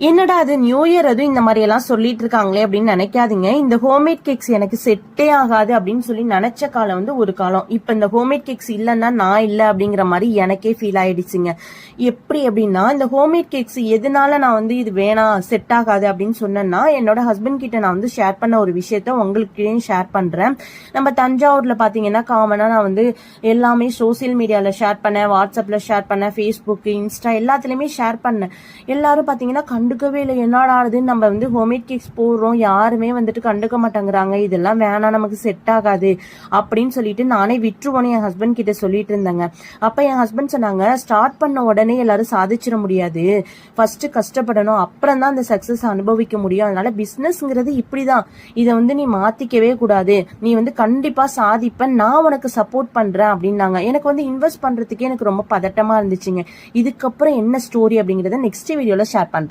என்னடா அது new year அதுவும் இந்த மாதிரி எல்லாம் சொல்லிட்டு இருக்காங்களே அப்படின்னு நினைக்காதீங்க. இந்த ஹோம்மேட் கேக்ஸ் எனக்கு செட்டே ஆகாது அப்படின்னு சொல்லி நினைச்ச காலம் வந்து ஒரு காலம். இப்ப இந்த ஹோம்மேட் கேக்ஸ் இல்லைன்னா நான் இல்லை அப்படிங்கிற மாதிரி எனக்கே ஃபீல் ஆயிடுச்சுங்க. எப்படி அப்படின்னா இந்த ஹோம்மேட் கேக்ஸ் எதனால நான் வந்து இது வேணாம் செட் ஆகாது அப்படின்னு சொன்னேன்னா என்னோட ஹஸ்பண்ட் கிட்ட நான் வந்து ஷேர் பண்ண ஒரு விஷயத்த உங்களுக்கு ஷேர் பண்றேன். நம்ம தஞ்சாவூர்ல பாத்தீங்கன்னா காமனா நான் வந்து எல்லாமே சோசியல் மீடியால ஷேர் பண்ணேன் வாட்ஸ்அப்ல ஷேர் பண்ணேன் ஃபேஸ்புக் இன்ஸ்டா எல்லாத்துலயுமே ஷேர் பண்ணேன். எல்லாரும் பாத்தீங்கன்னா கண்டுக்கவே இல்லை. என்னடா ஆகுதுன்னு நம்ம வந்து ஹோமேட் கேக்ஸ் போடுறோம். யாருமே வந்துட்டு கண்டுக்க மாட்டேங்கிறாங்க. இதெல்லாம் வேணாம் நமக்கு செட் ஆகாது அப்படின்னு சொல்லிட்டு நானே விட்டுருவோன்னு என் ஹஸ்பண்ட் கிட்ட சொல்லிட்டு இருந்தேங்க. அப்ப என் ஹஸ்பண்ட் சொன்னாங்க ஸ்டார்ட் பண்ண உடனே எல்லாரும் சாதிச்சிட முடியாது. ஃபர்ஸ்ட் கஷ்டப்படணும். அப்புறம் தான் அந்த சக்சஸ் அனுபவிக்க முடியும். அதனால பிசினஸ்ங்கிறது இப்படிதான். இதை வந்து நீ மாத்திக்கவே கூடாது. நீ வந்து கண்டிப்பா சாதிப்ப நான் உனக்கு சப்போர்ட் பண்றேன் அப்படின்னாங்க. எனக்கு வந்து இன்வெஸ்ட் பண்றதுக்கே எனக்கு ரொம்ப பதட்டமா இருந்துச்சுங்க. இதுக்கப்புறம் என்ன ஸ்டோரி அப்படிங்கறத நெக்ஸ்ட் வீடியோல ஷேர் பண்றேன்.